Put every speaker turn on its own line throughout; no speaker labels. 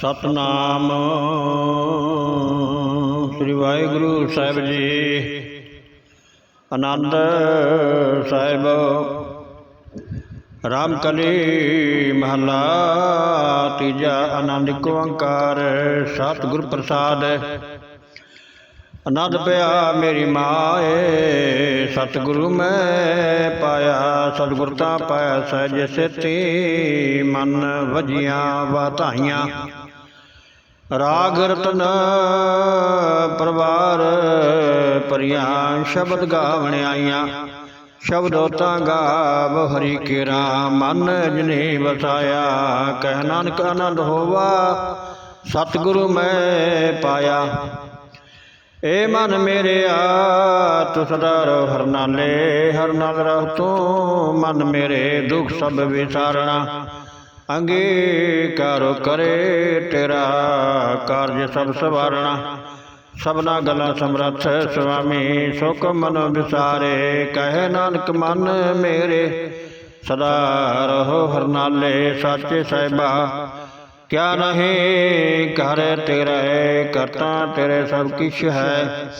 ਸਤਨਾਮ। ਸ੍ਰੀ ਵਾਹਿਗੁਰੂ ਸਾਹਿਬ ਜੀ। ਆਨੰਦ ਸਾਹਿਬ। ਰਾਮ ਕਲੀ ਮਹਲਾ ਤੀਜਾ ਆਨੰਦ ਏਕ ਓੰਕਾਰ, ਸਤਿਗੁਰ ਪ੍ਰਸਾਦ। ਆਨੰਦ ਪਿਆ ਮੇਰੀ ਮਾਏ, ਸਤਿਗੁਰੂ ਮੈਂ ਪਾਇਆ, ਸਤਿਗੁਰ ਤਾਂ ਪਾਇਆ ਸਹਿਜ ਸੇਤੀ, ਮਨ ਵਜੀਆਂ ਵਾਧਾਈਆਂ ਰਾਗ ਰਤਨ ਪਰਵਾਰ ਪਰਿਆਂ ਸ਼ਬਦ ਗਾਵਣ ਆਈਆਂ ਸ਼ਬਦੋ ਤਾਂ ਗਾਵ ਹਰੀ ਕੇਰਾ ਮਨ ਜਨੇ ਵਸਾਇਆ ਕਹਿ ਨਾਨਕ ਆਨੰਦ ਹੋਵਾ ਸਤਿਗੁਰੂ ਮੈਂ ਪਾਇਆ ਏ ਮਨ ਮੇਰਿਆ ਤੂੰ ਸਦਾ ਰਹੁ ਹਰ ਨਾਲੇ ਹਰ ਨਾਲ ਰਹਿ ਤੂੰ ਮਨ ਮੇਰੇ ਦੁਖ ਸਭ ਵਿਸਾਰਣਾ ਅੰਗੀਕਾਰੋ ਕਰੇ ਤੇਰਾ ਕਾਰਜ ਸਭ ਸਵਾਰਣਾ। ਸਭਨਾ ਗੱਲਾਂ ਸਮਰੱਥ ਸੁਆਮੀ, ਸੁਖ ਮਨ ਵਿਸਾਰੇ, ਕਹੇ ਨਾਨਕ ਮਨ ਮੇਰੇ। ਸਦਾ ਰਹੋ ਹਰਨਾਲੇ ਸਾਚੇ ਸਾਹਿਬਾ। ਕਿਆ ਨਹੀਂ ਘਰ ਤੇਰੇ ਕਰਤਾ ਤੇਰੇ ਸਭ ਕਿਛ ਹੈ।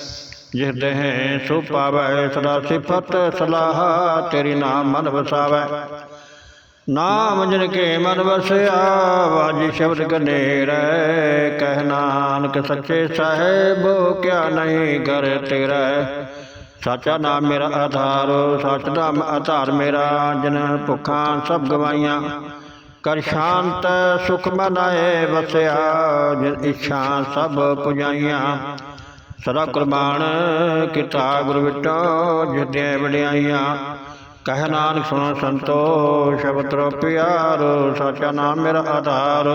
ਜਿਸ ਦੇਹ ਸੋ ਪਾਵੈ, ਸਦਾ ਸਿਫਤ ਸਲਾਹ ਤੇਰੀ ਨਾਮ ਮਨ ਵਸਾਵੈ। ਨਾਮ ਜਨ ਕੇ ਮਨ ਵਸਿਆ, ਵਾਜੀ ਸ਼ਬਦ ਗਨੇਰੈ ਕਹਿ ਨਾਨਕ ਸੱਚੇ ਸਾਹਿਬ, ਕਿਆ ਨਹੀਂ ਕਰ ਤੇਰਾ। ਸਾਚਾ ਨਾਮ ਮੇਰਾ ਆਧਾਰ, ਸੱਚ ਨਾਮ ਆਧਾਰ ਮੇਰਾ। ਜਨ ਭੁੱਖਾਂ ਸਭ ਗਵਾਈਆਂ, ਕਰ ਸ਼ਾਂਤ ਸੁਖ ਮਨਾਏ ਵਸਿਆ। ਜਿਨ ਇੱਛਾ ਸਭ ਪੁਜਾਈਆਂ, ਸਦਾ ਕੁਰਬਾਨ ਕੀਤਾ ਗੁਰ ਵਿਟੋ ਜਿਤੇ ਵਡਿਆਈਆਂ। ਕਹਿ ਨਾਨਕ ਸੁਣੋ ਸੰਤੋ, ਸ਼ਬਦ ਰੋ ਪਿਆਰੋ, ਸਾਚਾ ਨਾਮ ਮੇਰਾ ਆਧਾਰ।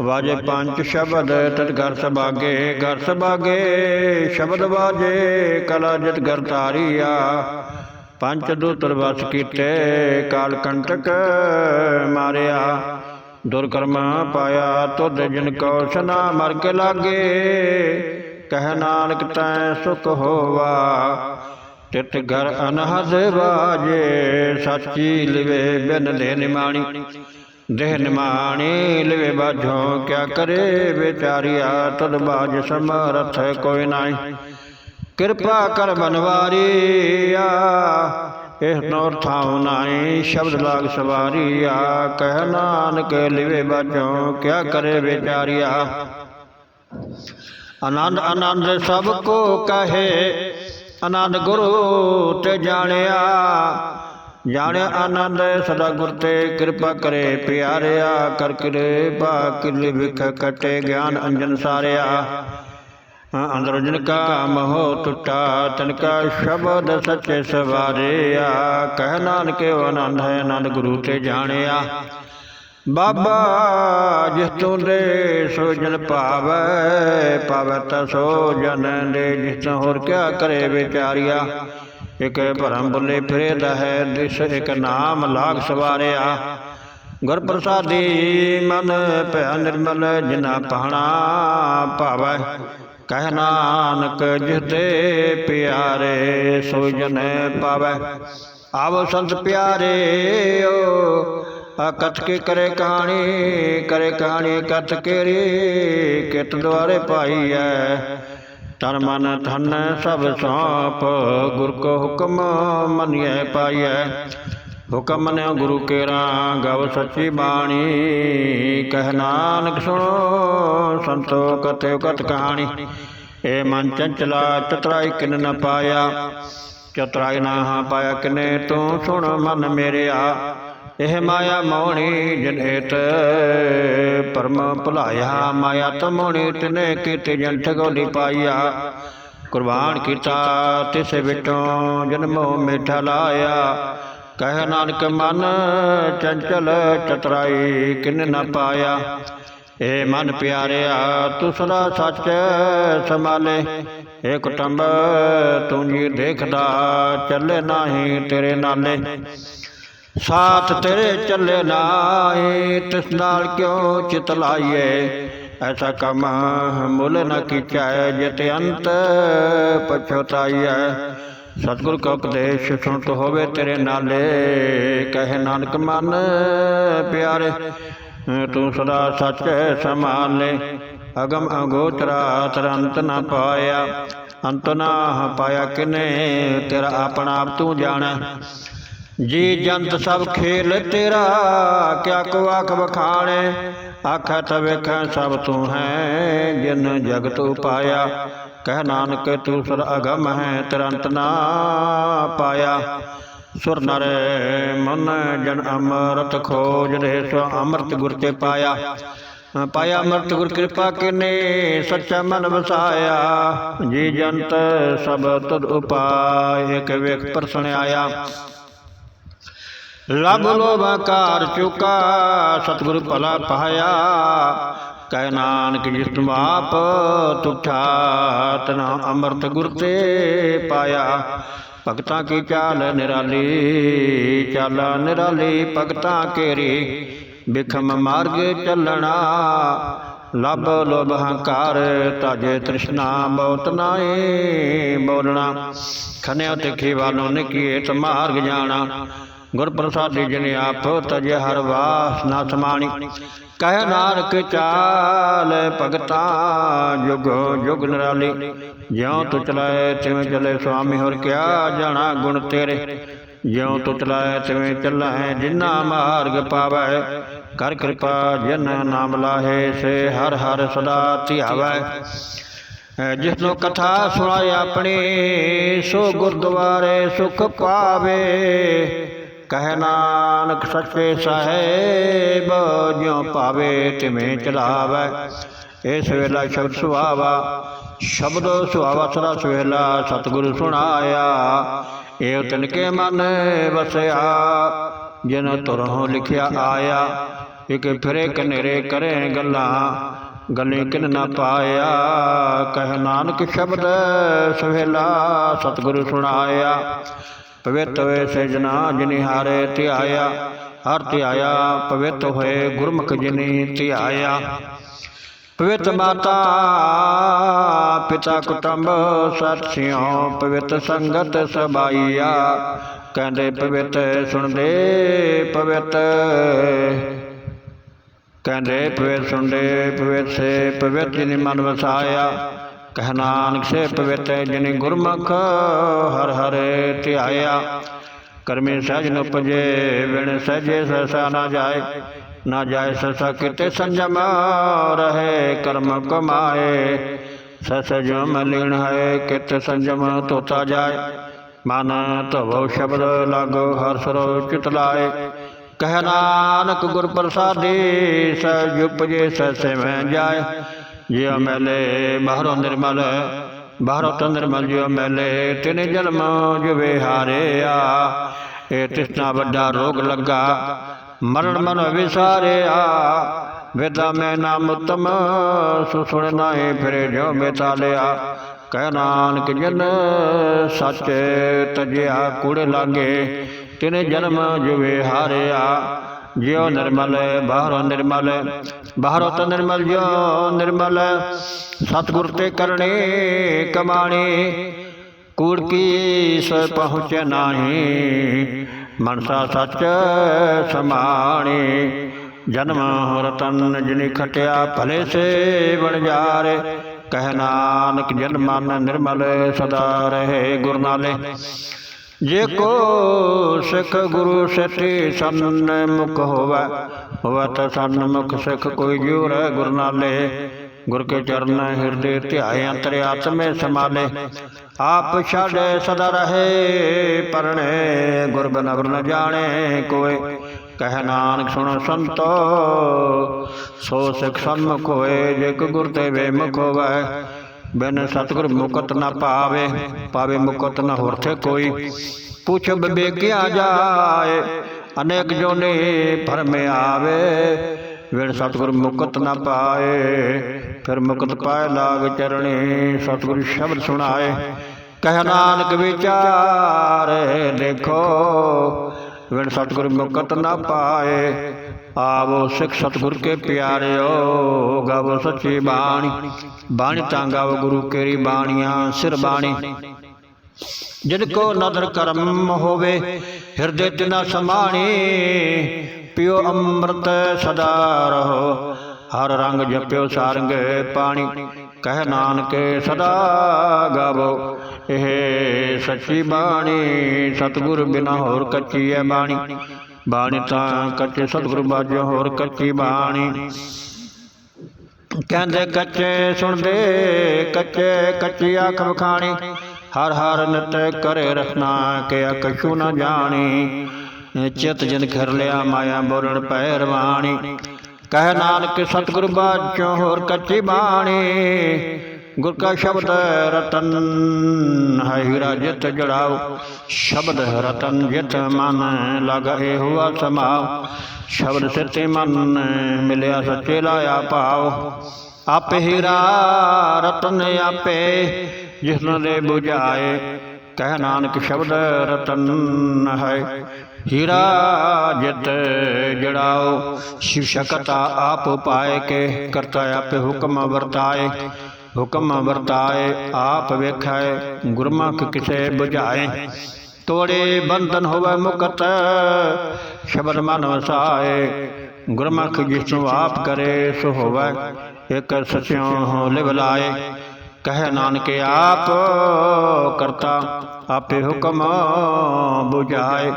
ਵਾਜੇ ਪੰਜ ਸ਼ਬਦ, ਤਤ ਘਰ ਸਬਾਗੇ ਘਰ ਸਬਾਗੇ, ਸ਼ਬਦ ਵਾਜੇ, ਕਲਾ ਜਿਤ ਘਰ ਧਾਰੀਆ। ਪੰਚ ਦੂਤਰ ਵਸ ਕੀਤੇ, ਕਾਲ ਕੰਟਕ ਮਾਰਿਆ। ਦੁਰਕਰਮ ਪਾਇਆ, ਤੁਧ ਜਿਨ ਕੋ ਸਨਾ ਮਰ ਕੇ ਲਾਗੇ। ਕਹਿ ਨਾਨਕ ਤੈ ਸੁਖ ਹੋਵਾ ਤਿਤ ਘਰ ਅਨਹਦ ਵਾਜੇ, ਸੱਚੀ ਲਿਵੇ ਬਿਨ ਦੇ ਨਿਮਾਣੀ। ਦੇਹ ਨਿਮਾਣੀ ਲਿਵੇ ਬਾਝੋ ਕਿਆ ਕਰੇ ਵਿਚਾਰਿਆ, ਤਦ ਬਾਜ ਸਮਰਥ ਕੋਈ ਨਾਹੀ। ਕਿਰਪਾ ਕਰ ਬਨਵਾਰੀਆ, ਇਹ ਨੋਰ ਥਾਉ ਨਾਈ ਸ਼ਬਦ ਲਾਗ ਸਵਾਰੀਆ, ਕਹਿ ਨਾਨਕ ਲਿਵੇ ਬਾਝੋ ਕਿਆ ਕਰੇ ਵਿਚਾਰਿਆ। ਆਨੰਦ ਆਨੰਦ ਸਭ ਕੋ ਕਹੇ ਆਨੰਦ ਗੁਰੂ ਤੇ ਜਾਣਿਆ। ਜਾਣਿਆ ਆਨੰਦ, ਸਦਾ ਗੁਰ ਤੇ ਕਿਰਪਾ ਕਰੇ, ਪਿਆਰਿਆ ਕਰ ਕਿਰਪਾ ਕਿਲ ਵਿਖ ਕਟੇ ਗਿਆਨ ਅੰਜਨ ਸਾਰਿਆ। ਅੰਦਰ ਜਨ ਕਾ ਮੋਹ ਟੁੱਟਾ, ਤਨ ਕਾ ਸ਼ਬਦ ਸੱਚੇ ਸਵਾਰਿਆ। ਕਹਿ ਨਾਨਕ ਆਨੰਦ ਹੈ, ਆਨੰਦ ਗੁਰੂ ਤੇ ਜਾਣਿਆ। ਬਾਬਾ ਜਿਸ ਤੂੰ ਦੇ ਸੋ ਜਨ ਭਾਵੈ ਪਾਵੈ ਤਾ ਸੋ ਜਨ ਦੇ ਜਿਸ ਤੋਂ ਹੋਰ ਕਿਆ ਕਰੇ ਵਿਚਾਰਿਆ? ਇਕ ਭਰਮ ਬੁੱਲੇ ਫਿਰੇਦਾ ਹੈ ਦਿਸ ਇਕ ਨਾਮ ਲਾਗ ਸਵਾਰਿਆ। ਗੁਰ ਪ੍ਰਸਾਦੀ ਮਨ ਭਇਆ ਨਿਰਮਲ ਜਿਨਾ ਪਹਣਾ ਭਾਵੈ। ਕਹਿ ਨਾਨਕ ਦੇ ਪਿਆਰੇ ਸੋ ਜਨ ਪਾਵੈ ਆਵੋ ਸੰਤ ਪਿਆਰੇ ਓ ਕਥ ਕੇ ਕਰੇ ਕਹਾਣੀ ਕਰੇ ਕਹਾਣੀ ਕਥ ਕੇਰੀ ਕਿਤ ਦੁਆਰੇ ਪਾਈ ਐ। ਤਨ ਮਨ ਧਨ ਸਭ ਸੌਂਪ, ਗੁਰ ਕੋ ਹੁਕਮ ਮੰਨਿਐ ਪਾਈਐ। ਹੁਕਮ ਮੰਨਿਓ ਗੁਰੂ ਕੇਰਾ ਗਵ ਸੱਚੀ ਬਾਣੀ, ਕਹਿ ਨਾਨਕ ਸੁਣੋ, ਸੰਤੋ ਕਤੇ ਕਥ ਕਹਾਣੀ। ਏ ਮਨ ਚੰਚਲਾ ਚਤਰਾਈ ਕਿਨ ਨ ਪਾਇਆ, ਚਤਰਾਈ ਨਾ ਪਾਇਆ ਕਿਨੇ ਤੂੰ ਸੁਣ ਮਨ ਮੇਰਿਆ। ਇਹ ਮਾਇਆ ਮੋਣੀ ਜਨੇਤ ਪਰਮ ਭੁਲਾਇਆ, ਮਾਇਆ ਤਮੋਣੀ ਤਨੇ ਕੀਤੇ ਜਨ ਠਗੋਲੀ ਪਾਈਆ ਕੁਰਬਾਨ ਕੀਤਾ, ਤਿਸ ਵਿਟੋਂ ਜਨਮੋ ਮਿਠਾ ਲਾਇਆ। ਕਹਿ ਨਾਨਕ ਮਨ ਚੰਚਲ ਚਤਰਾਈ, ਕਿਨ ਨ ਪਾਇਆ। ਏ ਮਨ ਪਿਆਰਿਆ, ਤੂੰ ਸੱਚ ਸੰਭਾਲੇ। ਏ ਕੁਟੰਬ, ਤੂੰ ਜੀ ਦੇਖਦਾ, ਚੱਲੇ ਨਹੀਂ ਤੇਰੇ ਨਾਲੇ। ਸਾਥ ਤੇਰੇ ਚੱਲੇ ਨਾਏ ਤਿਸ ਨਾਲ ਕਿਉ ਚਿਤ ਲਾਈਏ? ਐਸਾ ਕੰਮ ਮੁੱਲ ਨ ਕੀਚੈ ਜਿਤ ਅੰਤ ਪਛਤਾਈਐ ਸਤਿਗੁਰ ਕਾ ਉਪਦੇਸ਼ ਸੁਣਤ ਹੋਵੇ ਤੇਰੇ ਨਾਲੇ, ਕਹੇ ਨਾਨਕ ਮਨ ਪਿਆਰੇ, ਤੂੰ ਸਦਾ ਸੱਚ ਸਮਾਲੇ ਅਗਮ ਅਗੋਚਰਾ ਤਰੰਤ ਨਾ ਪਾਇਆ, ਅੰਤ ਨਾ ਪਾਇਆ ਕਿਨੇ, ਤੇਰਾ ਆਪਣਾ ਆਪ ਤੂੰ ਜਾਣੈ। ਜੀ ਜੰਤ ਸਭ ਖੇਲ ਤੇਰਾ, ਕਿਆ ਕੋ ਆਖ ਬਖਾਣੇ ਆਖਾ ਤ ਵੇਖੈ ਸਭ ਤੂੰ ਹੈ, ਜਿਨ ਜਗਤ ਉਪਾਇਆ। ਕਹਿ ਨਾਨਕ ਤੂੰ ਸਰ ਅਗਮ ਹੈ, ਤਰੰਤ ਨਾ ਪਾਇਆ। ਸੁਰ ਨਰ ਮਨ ਜਨ ਅਮਰਤ ਖੋਜ ਰਹੇ ਸੋ ਅੰਮ੍ਰਿਤ ਗੁਰ ਤੇ ਪਾਇਆ। ਪਾਇਆ ਅੰਮ੍ਰਿਤ ਗੁਰ ਕਿਰਪਾ ਕਿਨੇ, ਸੱਚਾ ਮਨ ਵਸਾਇਆ। ਜੀ ਜੰਤ ਸਭ ਤੁਧ ਉਪਾਇ ਇਕ ਵੇਖ ਪਰਸਣ ਆਇਆ। ਲਬ ਲੋਭਕਾਰ ਚੁਕਾ, ਸਤਿਗੁਰ ਭਲਾ ਪਾਇਆ। ਕਹਿ ਨਾਨਕ ਜਿਸ ਤੁਮ ਆਪ ਤੁਠਾ, ਤਨਾ ਅੰਮ੍ਰਿਤ ਗੁਰ ਤੇ ਪਾਇਆ। ਭਗਤਾਂ ਕੀ ਚਾਲ ਨਿਰਾਲੀ, ਚਾਲਾ ਨਿਰਾਲੀ ਭਗਤਾਂ ਕੇਰੀ। ਬਿਖਮ ਮਾਰਗ ਚੱਲਣਾ ਲਬ ਲੋਭ ਹੰਕਾਰ ਤਾਜੇ ਤ੍ਰਿਸ਼ਨਾ ਬਹੁਤ ਨਾਏ ਬੋਲਣਾ। ਖਨਿਆ ਤਿਖੀ ਵਾਲੋਂ ਨੇ ਮਾਰਗ ਜਾਣਾ। ਗੁਰ ਪ੍ਰਸਾਦੀ ਜਿਨ ਆਪ ਤਜ ਹਰ ਵਾਸ ਨਾ ਸਮਾਣੀ। ਕਹਿ ਨਾਨਕ ਚਾਲ ਭਗਤਾ ਜੁਗ ਜੁਗ ਨਰਾਲੀ। ਜਿਉ ਤੁ ਚਲਾਏ ਤਿਵੇਂ ਚਲੇ ਸੁਆਮੀ ਹੋਰ ਕਿਆ ਜਾਣਾ ਗੁਣ ਤੇਰੇ। ਜਿਉ ਤੁ ਚਲਾਏ ਤਿਵੇਂ ਚੱਲੈ ਜਿਨਾ ਮਾਰਗ ਪਾਵੈ। ਕਰ ਕਿਰਪਾ ਜਨ ਨਾਮ ਲਾਹੇ ਸੇ ਹਰ ਹਰ ਸਦਾ ਧਿਆਵੈ। ਜਿਸਨੂੰ ਕਥਾ ਸੁਣਾਏ ਆਪਣੀ, ਸੋ ਗੁਰਦੁਆਰੇ ਸੁਖ ਪਾਵੇ। ਕਹਿ ਨਾਨਕ ਸੱਚੇ ਸਾਹਿਬ, ਜਿਉ ਪਾਵੇ ਤਿਵੇਂ ਚਲਾਵੈ। ਇਸ ਵੇਲਾ ਸ਼ਬਦ ਸੁਹਾਵਾ ਸ਼ਬਦ ਸੁਹਾਵਾ ਸਦਾ ਸੁਹੇਲਾ ਸਤਿਗੁਰੂ ਸੁਣਾਇਆ। ਏਵ ਤਿਨਕੇ ਮਨ ਵਸਿਆ, ਜਿਨ ਤੁਰਹੁ ਲਿਖਿਆ ਆਇਆ। ਇਕ ਫਿਰੇ ਕਨੇਰੇ ਕਰੇ ਗੱਲਾਂ ਗੱਲੇ ਕਿਨ ਨਾ ਪਾਇਆ, ਕਹਿ ਨਾਨਕ ਸ਼ਬਦ ਸੁਹੇਲਾ ਸਤਿਗੁਰੂ ਸੁਣਾਇਆ। ਪਵਿੱਤ ਹੋਏ ਸਜਣਾ ਜਿਨਿ ਹਾਰੇ ਧਿਆਇਆ, ਹਰ ਧਿਆਇਆ ਪਵਿੱਤ ਹੋਏ ਗੁਰਮੁਖ ਜਿਨਿ ਧਿਆਇਆ। ਪਵਿੱਤ ਮਾਤਾ, ਪਿਤਾ ਕੁਟੰਬ ਸਤਿਓ ਪਵਿੱਤ ਸੰਗਤ ਸਬਾਈਆ। ਕਹਿੰਦੇ ਪਵਿੱਤ ਸੁਣਦੇ ਪਵਿੱਤ ਕਹਿੰਦੇ ਪਵਿੱਤ ਸੁਣਦੇ ਪਵਿੱਤ ਸੇ ਪਵਿੱਤ ਜਿਨਿ ਮਨ ਵਸਾਇਆ। ਕਹਿ ਨਾਨਕ ਸੇ ਪਵਿੱਤ ਜਿਨਿ ਗੁਰਮੁਖ ਹਰ ਹਰੇ ਧਿਆਇਆ। ਕਰਮੇ ਸਜ ਨ ਉਪਜੇ ਵਿਣ ਸਹਿਜੇ ਸਸਾ ਨਾ ਜਾਏ। ਨਾ ਜਾਏ ਸਸਾ ਕਿਤੇ ਸੰਜਮ ਰਹੇ, ਕਰਮ ਕਮਾਏ। ਸਸ ਜੋ ਮਲਿਣ ਹੈ, ਕਿਤ ਸੰਜਮ ਤੋਤਾ ਜਾਏ। ਮਨ ਤਵੋ ਸ਼ਬਦ ਲਾਗੋ, ਹਰ ਸਰੋ ਚਿਤ ਲਾਏ। ਕਹਿ ਨਾਨਕ ਗੁਰ ਪ੍ਰਸਾਦੀ ਸਹਿਜ ਉਪਜੇ ਸਸੇ ਮੈਂ ਜਾਏ। ਜਿਉ ਮੈਲੇ ਬਾਹਰੋਂ ਨਿਰਮਲ, ਬਾਹਰੋਂ ਤਾਂ ਨਿਰਮਲ ਜਿਉ ਮੈਲੇ ਤਿਨ ਜਨਮ ਜੁਵੇ ਹਾਰਿਆ। ਇਹ ਤਿਸਨਾ ਵੱਡਾ ਰੋਗ ਲੱਗਾ, ਮਰਨ ਮਨ ਵਿਸਾਰਿਆ। ਵੇਦਾ ਮੈਂ ਨਾਮ ਉਤਮ ਸੁ ਸੁਣ ਨਾਏ ਫਿਰੇ ਜੋ ਬੇਤਾਲਿਆ ਕਹਿ ਨਾਨਕ ਜਨ ਸੱਚ ਤਜਿਆ ਕੁੜ ਲਾਗੇ ਤਿਨ ਜਨਮ ਜੁਵੇ ਹਾਰਿਆ, ਜਿਉ ਨਿਰਮਲ, ਬਾਹਰੋਂ ਨਿਰਮਲ, ਬਾਹਰੋਂ ਤਾਂ ਨਿਰਮਲ, ਜਿਉ ਨਿਰਮਲ। ਸਤਿਗੁਰ ਤੇ ਕਰਨੇ ਕਮਾਣੇ, ਕੂੜ ਕੀ ਸੋ ਪਹੁੰਚੇ ਨਾਹੀ। ਮਨਸਾ ਸੱਚ ਸਮਾਣੇ, ਜਨਮ ਰਤਨ ਜਿਨੀ ਖਟਿਆ, ਭਲੇ ਸੇ ਬਣ ਜਾਰੇ। ਕਹਿ ਨਾਨਕ ਜਨ ਨਿਰਮਲ ਸਦਾ ਰਹੇ ਗੁਰਨਾਲੇ ਜੇ ਕੋ ਸਿੱਖ ਗੁਰੂ ਸਤੀ ਸੰਨ ਮੁਖ ਹੋਵੇ ਹੋਵੇ ਤਾਂ ਸੰਨ ਮੁਖ ਸਿੱਖ ਕੋਈ ਜਿਉ ਰਹਿ ਗੁਰ ਨਾਲੇ ਗੁਰ ਕੇ ਚਰਨ ਹਿਰਦੇ ਧਿਆਏ, ਅੰਤਰ ਆਤਮੇ ਸਮਾਲੇ ਆਪ ਛੱਡ ਸਦਾ ਰਹੇ, ਪਰਣੇ ਗੁਰ ਬਨਵਰ ਨ ਜਾਣੇ ਕੋਏ। ਕਹਿ ਨਾਨਕ ਸੁਣ ਸੰਤੋ, ਸੋ ਸਿੱਖ ਸਨਮੁਖ ਹੋਏ, ਜੇ ਕੋ ਗੁਰ ਤੇ ਵੇ ਮੁਖ ਹੋਵੇ। ਬਿਨ ਸਤਿਗੁਰ ਮੁਕਤ ਨਾ ਪਾਵੇ ਪਾਵੇ ਮੁਕਤ ਨਾ ਹੋਰ ਕੋਈ। ਪੁੱਛ ਬਿਬੇਕਿਆ ਜਾਏ, ਅਨੇਕ ਜੋਨੇ ਭਰਮ ਆਵੇ। ਵਿਣ ਸਤਿਗੁਰ ਮੁਕਤ ਨਾ ਪਾਏ, ਫਿਰ ਮੁਕਤ ਪਾਏ ਲਾਗ ਚਰਣੀ, ਸਤਿਗੁਰ ਸ਼ਬਦ ਸੁਣਾਏ। ਕਹਿ ਨਾਨਕ ਵਿਚਾਰ ਦੇਖੋ ਵਿਣ ਸਤਿਗੁਰ ਮੁਕਤ ਨਾ ਪਾਏ। ਆਵੋ ਸਿੱਖ ਸਤਿਗੁਰ ਕੇ ਪਿਆਰਿਓ, ਗਾਵੋ ਸੱਚੀ ਬਾਣੀ। ਬਾਣੀ ਤਾਂ ਗਾਵੋ ਗੁਰੂ ਕੇਰੀ ਬਾਣੀਆਂ, ਸਿਰ ਬਾਣੀ। ਜਿਨ ਕੋ ਨਦਰ ਕਰਮ ਹੋਵੇ, ਹਿਰਦੇ ਚ ਨਾ ਸਮਾਣੀ, ਪਿਓ ਅੰਮ੍ਰਿਤ ਸਦਾ ਰਹੋ। ਹਰ ਰੰਗ ਜਪਿਓ ਸਾਰੰਗ ਪਾਣੀ, ਕਹਿ ਨਾਨਕੇ ਸਦਾ ਗਾਵੋ। ਇਹ ਸੱਚੀ ਬਾਣੀ, ਸਤਿਗੁਰ ਬਿਨਾ ਹੋਰ ਕੱਚੀ ਹੈ ਬਾਣੀ। ਬਾਣੀ ਤਾਂ ਕੱਚੇ ਸਤਿਗੁਰੂ ਬਾਝੋ ਹੋਰ ਕੱਚੀ ਬਾਣੀ। ਕਹਿੰਦੇ ਕੱਚੇ ਸੁਣਦੇ, ਕੱਚੇ ਕੱਚੀ ਅੱਖ ਵਖਾਣੀ। ਹਰ ਹਰ ਨਿਤ ਕਰੇ ਰਖਣਾ ਕਿ ਕਛੂ ਨਾ ਜਾਣੀ। ਚਿਤ ਜਨ ਖਿਰ ਲਿਆ ਮਾਇਆ ਬੋਲਣ ਪੈ ਰਵਾਣੀ। ਕਹਿ ਨਾਨਕ ਸਤਿਗੁਰ ਬਾਚੋਂ ਹੋਰ ਕੱਚੀ ਬਾਣੀ। ਗੁਰ ਕਾ ਸ਼ਬਦ ਰਤਨ ਹੈ ਹੀਰਾ ਜਿਤ ਜੜਾਓ ਸ਼ਬਦ ਰਤਨ ਜਿਤ ਮਨ ਲਗਏ ਹੁਆ ਸਮਾਉ ਸ਼ਬਦ ਸਿੱਤੇ ਮਨ ਮਿਲਿਆ ਸੱਚੇ ਲਾਇਆ ਭਾਵ ਆਪੇ ਹੀਰਾ ਰਤਨ ਆਪੇ ਜਿਸਨ ਦੇ 부ਝਾਏ ਕਹਿ ਨਾਨਕ ਸ਼ਬਦ ਰਤਨ ਹੈ ਹੀਰਾ ਜਿਤ ਜੜਾਓ ਸ਼ਿਵ ਸ਼ਕਤਾ ਆਪ ਪਾਏ ਕੇ ਕਰਤਾ ਆਪੇ ਹੁਕਮ ਵਰਤਾਏ ਹੁਕਮ ਵਰਤਾਏ, ਆਪ ਵੇਖਾਏ ਗੁਰਮੁਖ ਕਿਸੇ 부ਝਾਏ ਤੋੜੇ ਬੰਧਨ ਹੋਵੇ ਮੁਕਤ, ਸ਼ਬਦ ਮਨ ਵਸਾਏ। ਗੁਰਮੁਖ ਜਿਸਨੂੰ ਆਪ ਕਰੇ, ਸੋ ਹੋਵੇ, ਇਕ ਸਚਿਓ ਲਿਵ ਲਾਏ। ਕਹਿ ਨਾਨਕ, ਆਪ ਕਰਤਾ, ਆਪੇ ਹੁਕਮ 부ਝਾਏ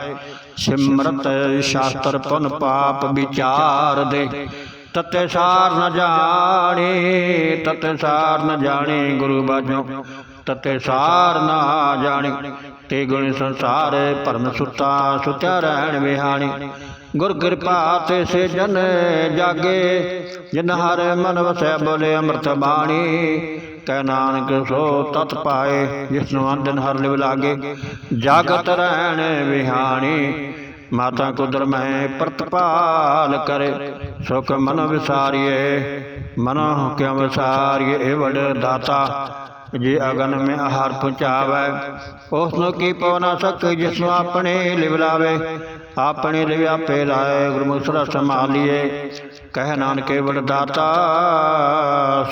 ਸਿਮਰਤ ਸ਼ਾਸਤਰ ਪੁਨ ਪਾਪ ਵਿਚਾਰ ਦੇ। ਤਤੇ ਸਾਰ ਨ ਜਾਣੇ, ਤਤੇ ਸਾਰ ਨ ਜਾਣੇ ਗੁਰੂ ਬਾਝੋਂ ਤਤੇ ਸਾਰ ਨਾ ਜਾਣੇ, ਤੇ ਗੁਣ ਸੰਸਾਰ ਭਰਮ ਸੁਤਾ ਸੁਚਾ ਰਹਿਣ ਵਿਹਾਣੀ। ਗੁਰ ਕਿਰਪਾ ਤੇ ਸੇ ਜਨ ਜਾਗੇ, ਜਿਨ ਹਰ ਮਨ ਵਸੈ ਬੋਲੇ ਅੰਮ੍ਰਿਤ ਬਾਣੀ। ਕੈ ਨਾਨਕ ਸੋ ਤਤ ਪਾਏ ਜਿਸ ਨੂੰ ਅੰਦਨ ਹਰ ਲਿਵ ਲਾਗੇ। ਜਾਗਤ ਰਹਿਣ ਵਿਹਾਣੀ, ਮਾਤਾ ਕੁਦਰ ਮਹਿ ਪ੍ਰਤਪਾਲ ਕਰੇ। ਸੁਖ ਮਨ ਵਿਸਾਰੀਏ, ਮਨ ਕਿਉ ਵਿਸਾਰੀਏ? ਇਹ ਵਡ ਦਾਤਾ, ਜੇ ਅਗਨ ਮੇ ਆਹਾਰ ਪਹੁੰਚਾਵੇ ਉਸ ਨੂੰ ਕੀ ਪਉ ਨਾ ਸਕ ਜਿਸ ਨੂੰ ਆਪਣੇ ਲਿਵ ਲਾਵੇ। ਆਪਣੇ ਲਿਵ ਆਪੇ ਲਾਏ ਗੁਰਮੁਖ ਸਦਾ ਸੰਭਾਲੀਏ। ਕਹਿ ਨਾਨਕੇ ਵਡ ਦਾਤਾ,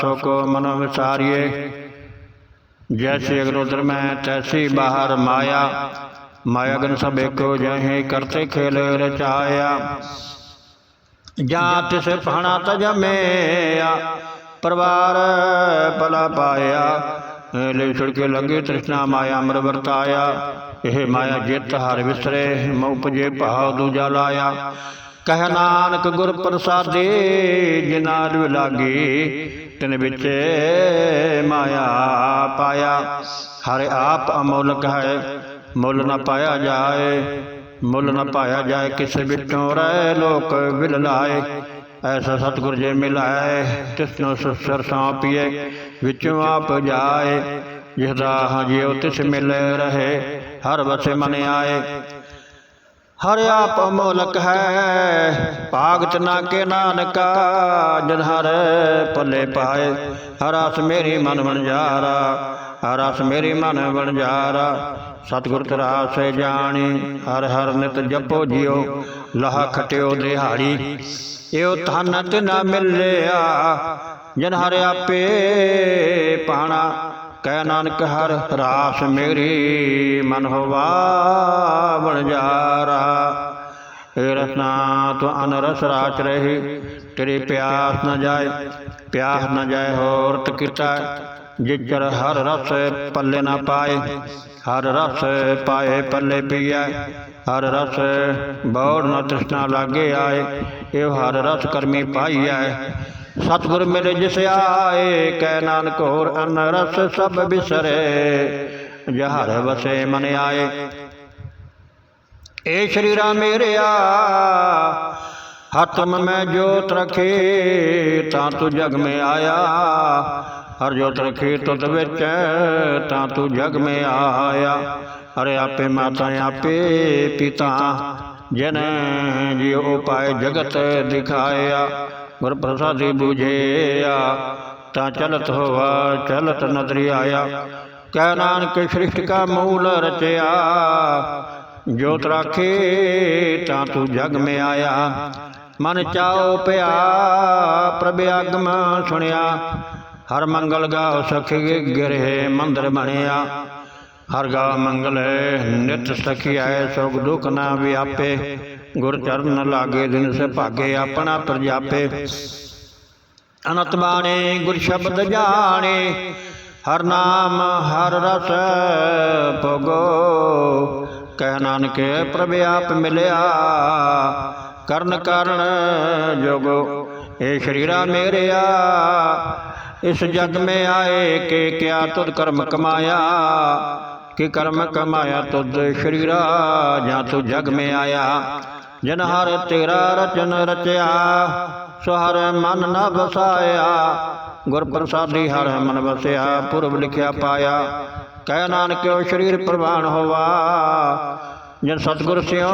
ਸੁਖ ਮਨ ਵਿਸਾਰੀਏ। ਜੈਸੇ ਅਗਰੋਦਰ ਮੈਂ ਤੈਸੀ ਬਾਹਰ ਮਾਇਆ ਮਾਇਆ ਗਨ ਸਭ ਏਕੋ ਜਹੇ ਕਰਤੇ ਖੇਲ ਰਚਾਇਆ। ਜਾਂ ਤਿਸ ਭਾਣਾ ਤਜਮਿਆ ਪਰਵਾਰ ਭਲਾ ਪਾਇਆ। ਲੈ ਛੜ ਲੰਗੇ ਤ੍ਰਿਸ਼ਨਾ ਮਾਇਆ ਅਮਰ ਵਰਤਾਇਆ। ਇਹ ਮਾਇਆ ਜਿਤ ਹਰ ਵਿਸਰੇ ਮਉ ਉਪਜੇ, ਭਾਵ ਦੂਜਾ ਲਾਇਆ। ਕਹਿ ਨਾਨਕ ਗੁਰ ਪ੍ਰਸਾਦੇ ਜਿਨਾ ਰਵ ਤਿਨ ਵਿੱਚ ਮਾਇਆ ਪਾਇਆ। ਹਰ ਆਪ ਅਮੋਲਕ ਹੈ, ਮੁੱਲ ਨਾ ਪਾਇਆ ਜਾਏ। ਮੁੱਲ ਨਾ ਪਾਇਆ ਜਾਏ, ਕਿਸੇ ਵਿੱਚੋਂ ਰਹਿ ਲੋਕ ਵਿਲ ਲਾਏ। ਐਸਾ ਸਤਿਗੁਰ ਜੇ ਮਿਲਾਏ ਤਿਸਨੋ ਸਰ ਸਾਪੀਏ ਵਿੱਚੋਂ ਆਪ ਜਾਏ। ਜਿਸ ਦਾ ਜਿਉ ਤਿਸ ਮਿਲ ਰਹੇ, ਹਰ ਵਸੇ ਮਨ ਆਏ। ਹਰ ਆਪ ਅਮੋਲਕ ਹੈ ਭਾਗਤ ਨਾ ਕੇ ਨਾਨਕਾ ਜਨ ਹਰ ਪੱਲੇ ਪਾਏ ਹਰਾਸ ਮੇਰੀ ਮਨ ਵਣਜਾਰਾ। ਹਰ ਰਸ ਮੇਰੀ ਮਨ ਵਣਜਾਰਾ, ਸਤਿਗੁਰ ਤੇਰਾ ਸੇ ਜਾਣੀ, ਹਰ ਹਰ ਨਿਤ ਜਪੋ ਜਿਓ, ਲਾਹ ਖਟਿਓ ਦਿਹਾੜੀ। ਇਹੋ ਧਨ ਨਾ ਮਿਲਿਆ, ਜਨ ਹਰ ਆਪੇ ਪਾਣਾ। ਕਹਿ ਨਾਨਕ ਹਰ ਰਾਸ ਮੇਰੀ ਮਨ ਹੋਵਾ ਬਣ ਜਾਰਾ ਏ ਰਸਨਾ ਤੂੰ ਅਨਰਸ ਰਾਚ ਰਹੀ, ਤੇਰੇ ਪਿਆਸ ਨਾ ਜਾਏ, ਪਿਆਸ ਨਾ ਜਾਏ ਹੋਰ ਤਕਿਤਾ ਜਿਚਰ ਹਰ ਰਸ ਪੱਲੇ ਨਾ ਪਾਏ, ਹਰ ਰਸ ਪਾਏ ਪੱਲੇ ਪੀਐ ਹਰ ਰਸ ਬੌੜ ਨ ਤ੍ਰਿਸ਼ਨਾ ਲਾਗੇ ਆਏ, ਇਹ ਹਰ ਰਸ ਕਰਮੀ ਪਾਈਐ ਸਤਿਗੁਰ ਮੇਰੇ ਜਿਸ ਆਏ, ਕਹਿ ਨਾਨਕ ਹੋਰ ਅਨ ਰਸ ਸਭ ਬਿਸਰੇ, ਜਹਰ ਵਸੇ ਮਨ ਆਏ। ਏ ਸ਼ਰੀਰਾ ਮੇਰਿਆ ਹਤਮ ਮੈਂ ਜੋਤ ਰਖੇ, ਤਾਂ ਤੂੰ ਜਗ ਮੇ ਆਇਆ। ਹਰ ਜੋਤ ਰਖੇ ਤੁਧ ਵਿੱਚ ਤਾਂ ਤੂੰ ਜਗ ਮੇ ਆਇਆ। ਹਰੇ ਆਪੇ ਮਾਤਾ ਆਪੇ ਪਿਤਾ ਜਨ ਜਿਉ ਪਾਏ ਜਗਤ ਦਿਖਾਇਆ। ਗੁਰ ਪ੍ਰਸਾਦੀ ਬੂਝਿਆ। ਤਾਂ ਚਲਤ ਹੋਵਾ ਚਲਤ ਨਦਰੀ ਆਇਆ। ਕਹਿ ਨਾਨਕ ਸ੍ਰਿਸ਼ਟ ਕਾ ਮੂਲ ਰਚਿਆ। ਜੋਤ ਰਾਖੇ ਤਾਂ ਤੂੰ ਜਗ ਮੇ ਆਇਆ। ਮਨ ਚਾਉ ਪਿਆ ਪ੍ਰਭ ਆਗਮ ਸੁਣਿਆ। ਹਰ ਮੰਗਲ ਗਾਉ ਸਖੀ ਗਿਰੇ ਮੰਦਰ ਬਣਿਆ। ਹਰ ਗਾ ਮੰਗਲ ਨਿਤ ਸਖੀਐ, ਸੁਖ ਦੁਖ ਨਾ ਵਿਆਪੇ। ਗੁਰ ਚਰਨ ਲਾਗੇ ਦਿਨ ਸੇ ਭਾਗੇ ਆਪਣਾ ਪ੍ਰਜਾਪੇ। ਅਨੰਤ ਬਾਣੇ ਗੁਰ ਸ਼ਬਦ ਜਾਣੇ, ਹਰ ਨਾਮ ਹਰ ਰਸ ਭਗੋ। ਕਹਿ ਨਾਨਕ ਪ੍ਰਭ ਆਪ ਮਿਲਿਆ, ਕਰਨ ਕਾਰਨ ਜੋਗੋ। ਏ ਸ਼ਰੀਰਾ ਮੇਰਿਆ ਇਸ ਜਗ में ਆਏ ਕੇ ਕਿਆ ਤੁਧ ਕਰਮ ਕਮਾਇਆ? ਕਿ ਕਰਮ ਕਮਾਇਆ ਤੁਧ ਸ਼ਰੀਰਾ? ਜਾਂ ਤੂੰ ਜਗ में ਆਇਆ? ਜਨ ਹਰ ਤੇਰਾ ਰਚਨ ਰਚਿਆ, ਸੋ ਮਨ ਨਾ ਵਸਾਇਆ। ਗੁਰ ਪ੍ਰਸਾਦੀ ਹਰ ਮਨ ਵਸਿਆ, ਪੁਰਬ ਲਿਖਿਆ ਪਾਇਆ। ਕਹਿ ਨਾਨਕਿਓ, ਸਰੀਰ ਪ੍ਰਵਾਨ ਹੋਵਾ ਜਨ ਸਤਗੁਰ ਸਿਓ,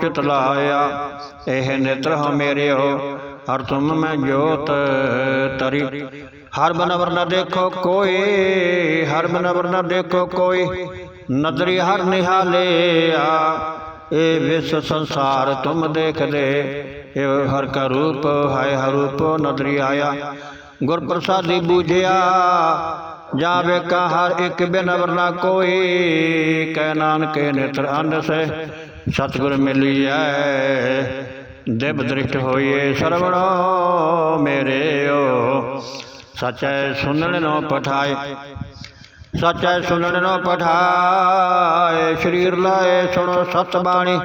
ਚਿਤ ਲਾਇਆ। ਇਹ ਨੇਤਰ ਹੋ ਮੇਰਿਓ ਹਰ ਤੁਮ ਮੈਂ ਜੋਤ, ਤਰੀ। ਹਰ ਬਨਵਰ ਨ ਦੇਖੋ ਕੋਈ, ਹਰ ਬਨਵਰ ਨ ਦੇਖੋ ਕੋਈ। ਨਦਰੀ ਹਰ ਨਿਹਾਲਿਆ ਇਹ ਵਿਸ ਸੰਸਾਰ ਤੁਮ ਦੇਖਦੇ। ਇਹ ਹਰ ਕਾ ਰੂਪ ਹੈ ਹਰ ਰੂਪ ਨਦਰੀ ਆਇਆ। ਗੁਰ ਪ੍ਰਸਾਦੀ ਬੂਝਿਆ, ਜਾਵੇ ਕਾ ਹਰ ਇੱਕ ਬਿਨ ਵਰਨਾ ਕੋਈ। ਕਹਿ ਨਾਨਕੇ ਨੇਤਰ ਅੰਧ ਸੇ, ਸਤਿਗੁਰ ਮਿਲਿਐ ਦਿਵ ਦ੍ਰਿਸ਼ਟ ਹੋਈਏ ਸਰਵਣੋ ਮੇਰਿਓ। ਸਚੈ ਸੁਨਣ ਨੋ ਪਠਾਏ। ਸਚੈ ਸੁਨਣ ਨੋ ਪਠਾਏ। ਸ਼ਰੀਰ ਲਾਏ ਸੁਣੋ ਸਤ ਬਾਣੀ।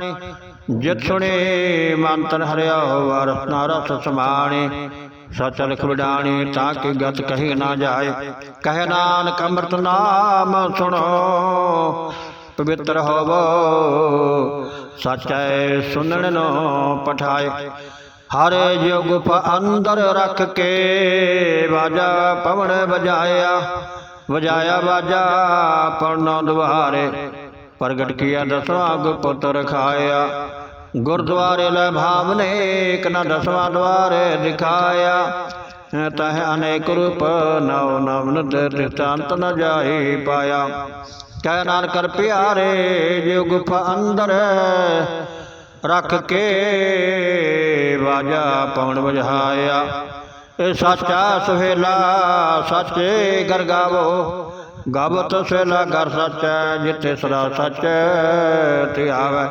ਜਿਤ ਸੁਣੇ ਮਨ ਤਨ ਹਰਿਆ ਹੋਵਾ ਰਸਨਾ ਰਸ ਸਮਾਣੀ। ਸਚ ਲਿਖ ਤਾਂ ਕਿ ਗਤ ਕਹੀ ਨਾ ਜਾਏ। ਕਹਿ ਨਾਨਕ ਅੰਮ੍ਰਿਤ ਨਾਮ ਸੁਣੋ। ਪਵਿੱਤਰ ਹੋਵੋ। ਸਚੈ ਸੁਨਣ ਨੋ ਪਠਾਏ। ਹਰ ਜੁਗ ਅੰਦਰ ਰੱਖ ਕੇ ਬਾਜਾ ਪਵਣ ਵਜਾਇਆ। ਵਜਾਇਆ ਬਾਜਾ ਪਰਨੋ ਦੁਆਰੇ। ਪ੍ਰਗਟ ਕੀਆ ਦਸਵਾਂ ਗੁਪਤ ਰਖਾਇਆ ਗੁਰਦੁਆਰੇ ਲੈ ਭਾਵਨੇ ਇੱਕ ਨਾ ਦਸਵਾਂ ਦੁਆਰੇ ਦਿਖਾਇਆ। ਤਹ ਅਨੇਕ ਰੂਪ ਨਵ ਨਵਨ ਦ੍ਰਿਸ਼ਟਾਂਤ ਨ ਜਾਈ ਪਾਇਆ। ਕਹਿ ਨਾਨਕ ਕਰ ਪਿਆਰੇ ਜੋ ਗੁਫਾ ਅੰਦਰ ਰੱਖ ਕੇ ਵਾਜਾ ਪਵਨ ਵਜਹਾਇਆ। ਇਹ ਸਾਚਾ ਸੁਹੇਲਾ, ਸੱਚੇ ਗਰ ਗਾਵੋ ਗਾਵਤ ਸੁਹੇਲਾ ਗਰ ਸੱਚਾ ਜਿੱਥੇ ਸਦਾ ਸੱਚ ਤੇ ਆਵੇ।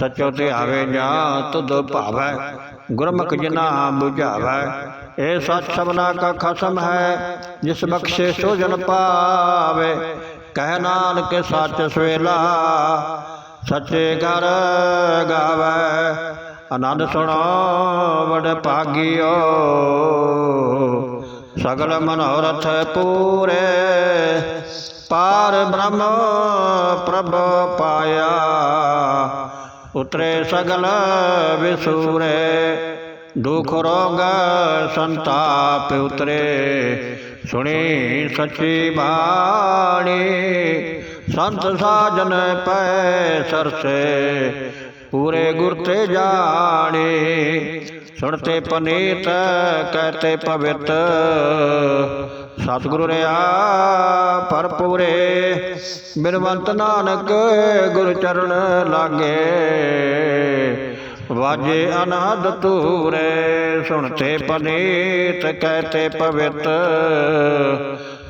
ਸੱਚੋ ਤੇ ਆਵੇ ਜਾਂ ਤੁਧ ਭਾਵੈ, ਗੁਰਮੁਖ ਜਿਨਾ ਬੁਝਾਵੈ। ਇਹ ਸੱਚ ਸਭਨਾ ਕਾ ਖਸਮ ਹੈ, ਜਿਸ ਬਖਸ਼ੇ ਸੋ ਜਨ ਪਾਵੇ। ਕਹਿ ਨਾਨਕ ਸੱਚ ਸਵੇਲਾ, ਸੱਚੇ ਘਰ ਗਾਵੇ, ਆਨੰਦ ਸੁਣੋ ਵਡ ਭਾਗਿਓ। ਸਗਲ ਮਨੋਰਥ ਪੂਰੇ, ਪਾਰ ਬ੍ਰਹਮ ਪ੍ਰਭ ਪਾਇਆ। ਉਤਰੇ ਸਗਲ ਵਿਸੂਰੇ, ਦੁਖ ਰੋਗ ਸੰਤਾਪ ਉਤਰੇ। ਸੁਣੀ ਸੱਚੀ ਬਾਣੀ ਸੰਤ ਸਾਜਨ ਪੈ ਸਰਸੇ ਪੂਰੇ ਗੁਰ ਤੇ ਜਾਣੇ ਸੁਣਤੇ ਪਨੀਤ ਕਹਤੇ ਪਵਿੱਤ। ਸਤਿਗੁਰੂ ਰਿਆ ਪਰਪੂਰੇ ਬਿਨਵੰਤ ਨਾਨਕ ਗੁਰ ਚਰਨ ਲਾਗੇ। ਵਾਜੇ ਅਨਾਦ ਤੂਰੇ ਸੁਣਤੇ ਪਨੀਤ ਕਹਤੇ ਪਵਿੱਤ।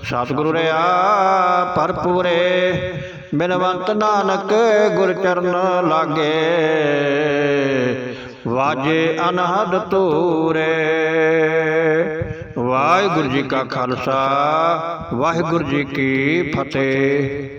ਸਤਿਗੁਰੂ ਰਿਆ ਪਰਪੂਰੇ ਬਿਨਵੰਤ ਨਾਨਕ ਗੁਰ ਚਰਨ ਲਾਗੇ। ਵਾਜੇ ਅਨਹਦ ਤੂਰੇ ਵਾਹਿਗੁਰੂ ਜੀ ਕਾ ਖਾਲਸਾ, ਵਾਹਿਗੁਰੂ ਜੀ ਕੀ ਫਤਿਹ।